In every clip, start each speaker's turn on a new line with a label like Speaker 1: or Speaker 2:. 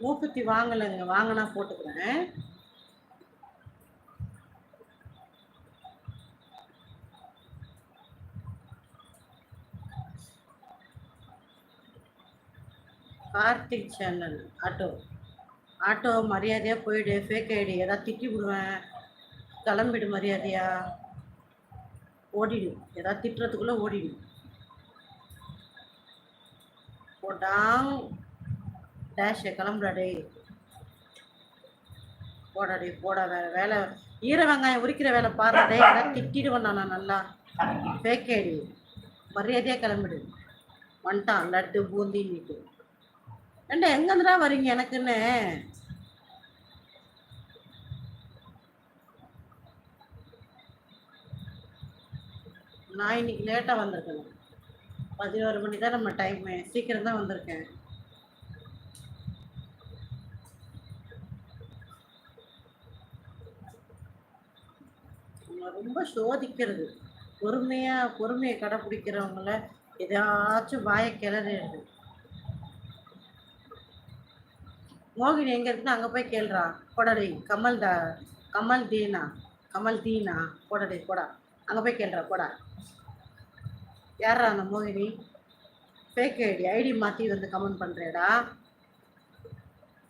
Speaker 1: மூக்குத்தி வாங்கலைங்க வாங்கினா போட்டுக்கிறேன். Karthik channel auto. ஆட்டோ மரியாதையாக போயிடு ஃபேக் ஐடி ஏதாவது திட்டி விடுவேன். கிளம்பிடு மரியாதையா. ஓடிடும் ஏதாவது திட்டுறதுக்குள்ளே ஓடிடும் போட்டாங்க டேஷ் கிளம்புடா டேய் போடா போடா வேற வேலை. ஈர வெங்காயம் உரிக்கிற வேலை பாடுறா எல்லாம் திட்டிடுவேன் நான் நல்லா. பேக்கேடி மரியாதையாக கிளம்பிடு. வந்துட்டான். லட்டு பூந்தின்னுட்டு ஏண்டா எங்கேருந்துடா வரீங்க எனக்குன்னு? நான் இன்னைக்கு லேட்டாக வந்திருக்கேன் பதினோரு மணி தான் நம்ம டைமு சீக்கிரம் தான் வந்திருக்கேன். ரொம்ப சோதிக்கிறது. பொறுமையாக பொறுமையை கடைப்பிடிக்கிறவங்கள ஏதாச்சும் வாயை கிளறிடுது மோகினி எங்கே இருக்குன்னு அங்கே போய் கேள்றா. கொடடை கமல் தா கமல் தீனா கமல் தீனா. கொடடை கொடா அங்கே போய் கேள்றா கொடா யாரா அந்த மோகினி? ஃபேக் ஐடி ஐடி மாற்றி வந்து கமெண்ட் பண்ணுறேடா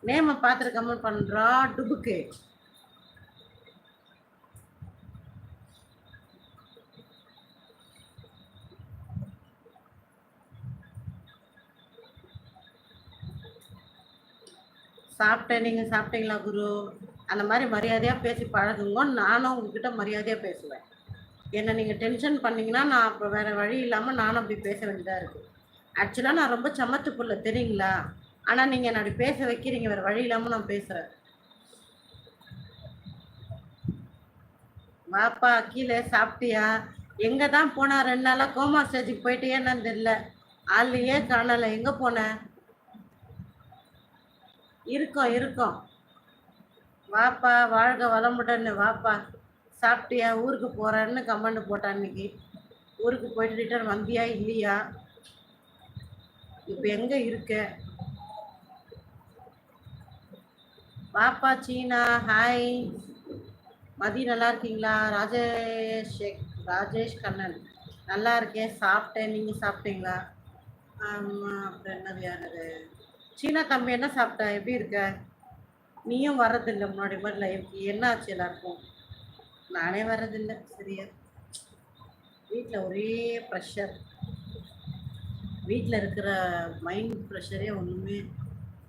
Speaker 1: நேமை பார்த்துட்டு கமெண்ட் பண்ணுறா டுபுக்கு. சாப்பிட்டேன் நீங்கள் சாப்பிட்டீங்களா குரு? அந்த மாதிரி மரியாதையாக பேசி பழகுங்க நானும் உங்ககிட்ட மரியாதையாக பேசுவேன். என்னை நீங்கள் டென்ஷன் பண்ணிங்கன்னா நான் அப்போ வேறு வழி இல்லாமல் நானும் அப்படி பேச வேண்டியதாக இருக்குது ஆக்சுவலாக நான் ரொம்ப சமத்து புள்ள தெரியுங்களா? ஆனால் நீங்கள் என்னை அப்படி பேச வைக்கிறீங்க வேறு வழி இல்லாமல் நான் பேசுகிறேன் வாப்பா கீழே சாப்பிட்டியா? எங்கே தான் போனா ரெண்டு நாளாக கோமா ஸ்டேஜுக்கு போயிட்டியேன்னு தெரியல. ஆள்லையே காணலை. எங்கே போனேன் இருக்கோம் இருக்கோம் வாப்பா வாழ்க வளமுடன்னு வாப்பா. சாப்பிட்டியா? ஊருக்கு போகிறேன்னு கமெண்ட் போட்டான் இன்னைக்கு. ஊருக்கு போயிட்டு ரிட்டர்ன் வந்தியா இல்லையா? இப்போ எங்கே இருக்க? வாப்பா சீனா ஹாய் மதி நல்லா இருக்கீங்களா? ராஜேஷ் ராஜேஷ் கண்ணன். நல்லா இருக்கேன். சாப்பிட்டேன். நீங்கள் சாப்பிட்டீங்களா? ஆமாம் அப்புறம் என்னது யாரு சீனா தம்பி என்ன சாப்பிட்ட? எப்படி இருக்க? நீயும் வர்றதில்லை முன்னாடி மாதிரி லைஃப்க்கு என்ன ஆச்சு எல்லாருக்கும்? நானே வர்றதில்லை. சரியா? வீட்டில் ஒரே ப்ரெஷர் வீட்டில் இருக்கிற மைண்ட் ப்ரெஷரே ஒன்றுமே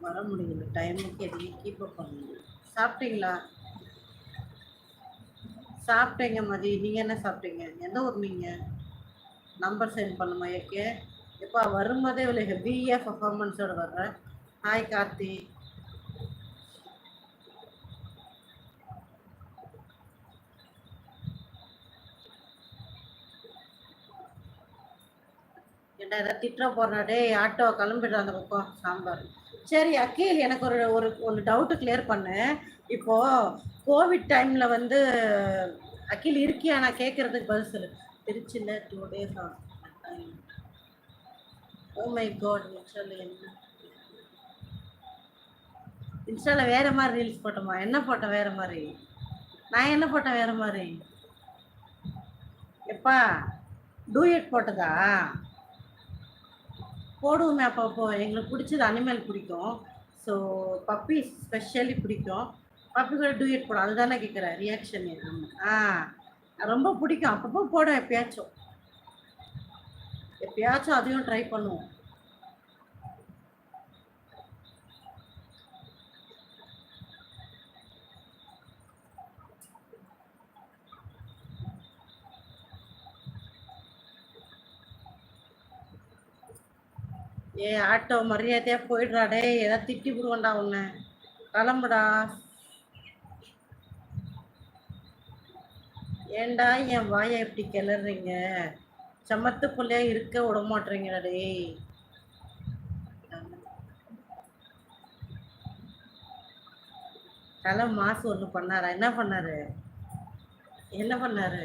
Speaker 1: வர முடியல. டைமுக்கு எதையும் கீப் அப் பண்ண முடியல. சாப்பிட்டீங்களா? சாப்பிட்டேங்க மதி. நீங்கள் என்ன சாப்பிட்டீங்க? எந்த ஊர் நீங்கள் நம்பர் சென்ட் பண்ணுமா ஏகே எப்பா வரும்போதே இவ்வளோ ஹெவியாக பர்ஃபார்மன்ஸோடு வர்றேன் ஹாய் கார்த்தி என்ன ஏதாவது திட்டுற போடுறா டேய் ஆட்டோ கிளம்பிடுற அந்த பக்கம் சாம்பார். சரி அக்கீல் எனக்கு ஒரு ஒரு ஒரு டவுட்டு கிளியர் பண்ணு. இப்போ கோவிட் டைம்ல வந்து அகில் இருக்கியா? நான் கேட்கறதுக்கு பதில் சொல்லு. திருச்சியில் டூ டேஸ் ஆகும். ஓ மை காட் இன்ஸ்டால என்ன? இன்ஸ்டாவில் வேற மாதிரி ரீல்ஸ் போட்டோமா? என்ன போட்டேன் வேற மாதிரி? நான் என்ன போட்டேன் வேற மாதிரி? எப்பா டூயட் போட்டதா? போடுவோமே அப்பப்போ எங்களுக்கு பிடிச்சது அனிமல் பிடிக்கும். ஸோ பப்பி ஸ்பெஷலி பிடிக்கும். பப்பி கூட டூயட் போடும். அதுதானே கேட்குறேன் ரியாக்ஷன் ஆ ரொம்ப பிடிக்கும். அப்பப்போ போடும் எப்பயாச்சும். எப்பயாச்சும் அதையும் ட்ரை பண்ணுவோம். ஏ ஆட்டோ மரியாதையா போயிடுறாடே. ஏதாவது திட்டி விடுவோண்டா உன்னை. கிளம்புடா. ஏண்டா என் வாயை இப்படி கிளறீங்க சமத்து பிள்ளையா இருக்க விட மாட்டீங்கடா டேய். தலை மாசு ஒன்று பண்ணாரா? என்ன பண்ணாரு? என்ன பண்ணாரு?